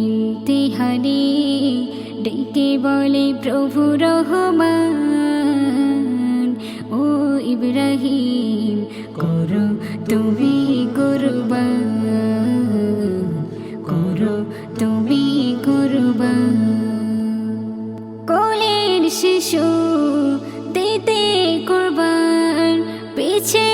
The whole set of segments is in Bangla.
ইন্তেহারে ডেকে বলে, প্রভু রহমান, ও ইব্রাহিম, করো তুমি কুরবান, করো তুমি কুরবান। কোলের শিশু দিতে কুরবান, পিছে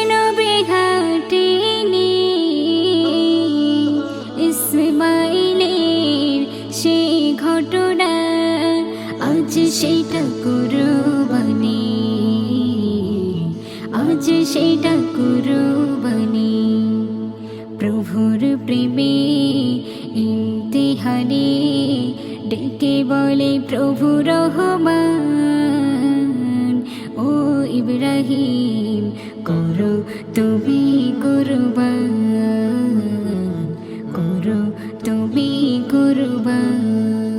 আজ সেটা কুরবানি। আজ সেটা কুরবানি। প্রভুর প্রেমে ইমতিহানে ডেকে বলে, প্রভু রহমান, ও ইব্রাহিম, করো তুমি কুরবান, করো তুমি কুরবান।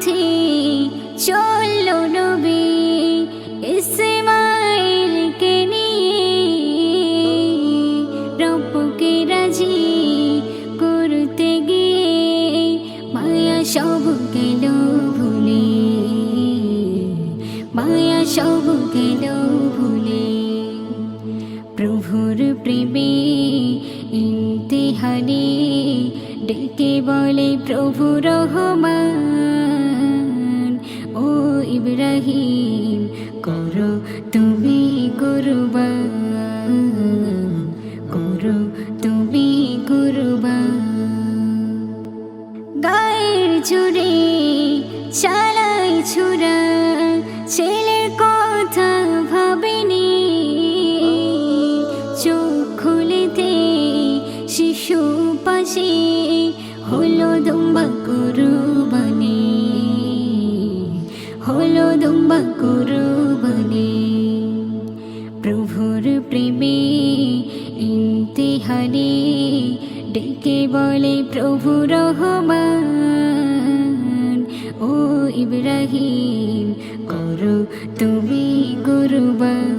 পথে চলল নবী ইসমাইলকে নিয়ে। রব্বকে রাজি করতে গিয়ে মায়া সব গেল ভুলে, মায়া সব গেল ভুলে। প্রভুর প্রেমে ইমতিহানে ডেকে বলে, প্রভু রহমান জুড়ে চালাই ছুরা ছেলের কথা ভাবেনি। চোখ খুলেতে শিশু পাশে হলো দুম্বা কুরবানি হলো দুম্বা কুরবানি প্রভুর প্রেমে ইমতিহানে ডেকে বলে, প্রভু রহমান ও ইব্রাহিম, করো তুমি কুরবান,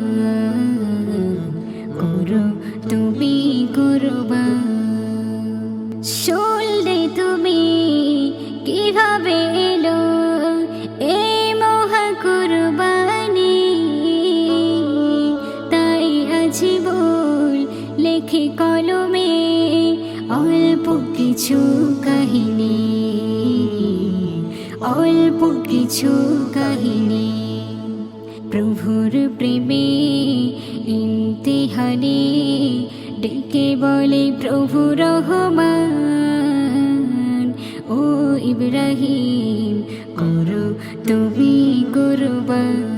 করো তুমি কুরবান। শুনলে তুমি কীভাবে এলো এই মহা কুরবানি? তাই আজি বল, লেখে কলমে অল্প কিছু কাহিনী। অল্প কিছু কাহিনী। প্রভুর প্রেমে ইমতিহানে ডেকে বলে প্রভু রহমান, ও ইব্রাহিম, করো তুমি কুরবান।